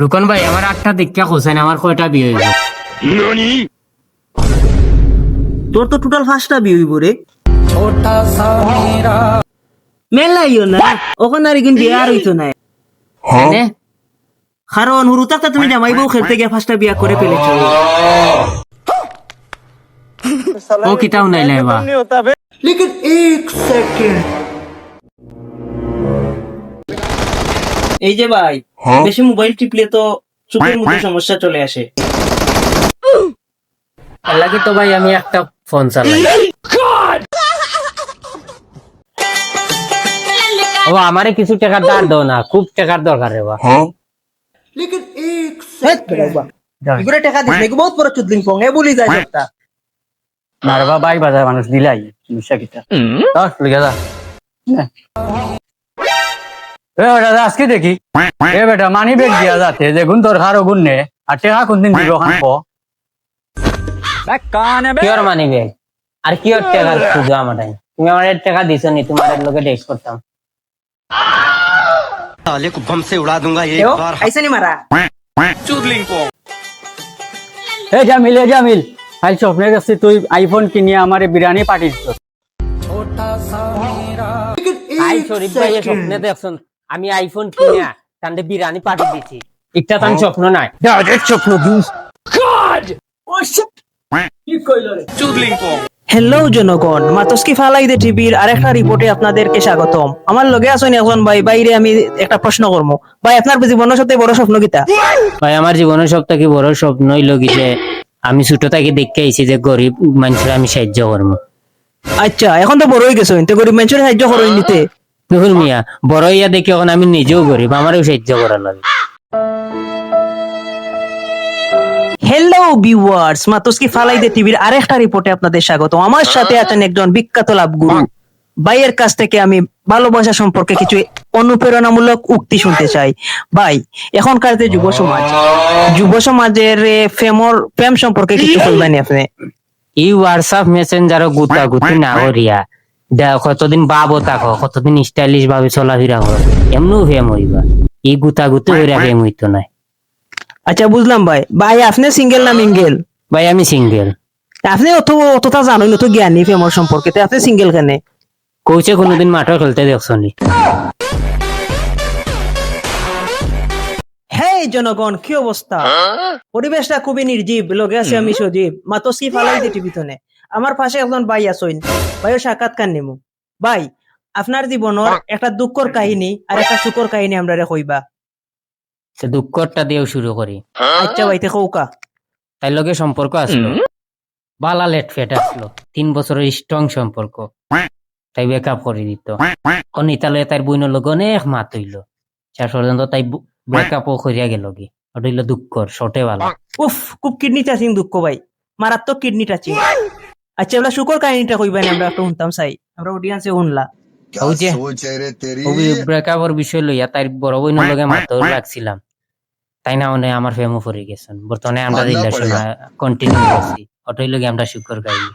রুকন ভাই আমার আটটা দীক্ষা খোঁজেন আমার কয়টা বিয়ে হইব? তোর তো টোটাল পাঁচটা বিয়ে হইব রে। মেলাইও না। ওখানে আর কিন্তু আর হইতো না। নে? কারণ হুরু থাকতে তুমি জামাই বউ খেলতে গিয়ে পাঁচটা বিয়া করে ফেলেছো। ও কিতাও নাই লাইবা লেকিন এক সেকেন্ড। এই যে ভাই বেশি মোবাইল টিপলে তো চোখের মধ্যে সমস্যা চলে আসে। লাগে তো ভাই আমি একটা ফোন চালাই। ও আমারে কিছু টাকার দাঁড় দাও না খুব টাকার দরকার রে বা লেকিন এক সেকেন্ড এগুলো টাকা বহুত বড় চুদলিং ফং এ বলি যায় একটা। মারবা বাই বাজার মানুষ দিলাই কিটা। দশ লিখে যা, আজকে দেখি এ বেটা মানি বেগ দিয়া যাতে যে গুণ তোর খারো গুণ নে আর টেকা কোন দিন দিব খান কো কিয়র মানিবে আর কিয়র টাকার খুঁজো আমার টাইম তুমি আমার টাকা দিছো নি তোমার লোকে টেক্সট করতাম साले को बम से उड़ा दूंगा एक बार আইসা নি মারা এ জামিল এ জামিল আই স্বপ্নের কাছে তুই আইফোন কিনিয়ে আমারে বিরিয়ানি পাঠিয়ে দিছ আই শরীফ ভাই এ স্বপ্নে দেখছন আমি আইফোন কিনা তান্ডে বিরিয়ানি পাঠিয়ে দিছি একটা তান স্বপ্ন নাই। ডাইরেক্ট স্বপ্ন দিস হ্যালো জনগণ মাতস্কি ফালাই দে টিভির আরেকটা রিপোর্টে আপনাদেরকে স্বাগতম। আমার লগে আছেন এখন ভাই বাইরে আমি একটা প্রশ্ন করব। ভাই আপনার জীবনের সাথে বড় স্বপ্ন কিতা? ভাই আমার জীবনের থেকে বড় স্বপ্নই লগি যে আমি ছোট থেকে দেখতে আইছি যে গরিব মানুষের আমি সাহায্য করব। আচ্ছা এখন তো বড় হয়ে গেছো তো গরিব মানুষের সাহায্য করো নিতে। দেখুন মিয়া বড় ইয়া দেখি এখন আমি নিজেও গরিব আমারও সাহায্য করার লাগে। হ্যালো ভিউয়ার্স মাতস্কি ফালাই দে টিভির আরেকটা রিপোর্টে আপনাদের স্বাগত। আমার সাথে আছেন একজন বিখ্যাত লাভ গুরু। ভাইয়ের কাছ থেকে আমি ভালোবাসা সম্পর্কে কিছু অনুপ্রেরণামূলক উক্তি শুনতে চাই। ভাই এখনকার যে যুব সমাজ যুব সমাজের প্রেমর প্রেম সম্পর্কে কিছু বলবেন আপনি? এই হোয়াটসঅ্যাপ মেসেঞ্জারও না করিয়া। দে- কতদিন বাবো থাকো কতদিন স্টাইলিশ ভাবে চলাফেরা করো এমনিও ফেম হইবা। এই গুতা গুতি হইরা ফেম হইতো না। আচ্ছা বুঝলাম ভাই। ভাই আপনি সিঙ্গেল না মিঙ্গেল ভাই আমি সিঙ্গেল আপনি অত অতটা জানেন অত জ্ঞানী প্রেমর সম্পর্কে। তো আপনি সিঙ্গেল কেন? কৌছে কোনোদিন মাঠে খেলতে দেখছ নি? হে জনগণ কি অবস্থা? পরিবেশটা খুবই নির্জীব লগে আছে আমি সজীব। মাতসি ফালাই দিতে পিছনে আমার পাশে একজন ভাই আছেন। ভাইও সাক্ষাৎকার নিমু? ভাই আপনার জীবনের একটা দুঃখর কাহিনী আর একটা সুখর কাহিনী আমরা রে কইবা। সে দুঃখটা দিয়েও শুরু করি। আচ্ছা ভাইতে কৌকা তাই লগে সম্পর্ক আসলো। বালা লেট ফেট আসলো। তিন বছরের স্ট্রং সম্পর্ক। তাই ব্রেকআপ করে দিত অনিতালে তার বইনের লগে অনেক মাত হইল। শেষ পর্যন্ত তাই ব্রেকআপও করিয়া গেল কি ওটা হইল দুঃখর শর্টে বালা। উফ খুব কিডনি টাচিং দুঃখ ভাই। মারাত্মক কিডনি টাচিং আচ্ছা বলা শুকর কাহিনীটা কইবেন আমরা একটু শুনতাম চাই আমরা অডিয়েন্সে শুনলা ও যে ওই ব্রেকআপের বিষয় লইয়া তাই বড় বই লগে মাথা লাগছিলাম। তাই না অনে আমার ফেমো পড়ে গেছেন। বর্তমানে আমরা রিলেশন কন্টিনিউ করছি। অটোই লগে আমরা শুকর কাহিনী।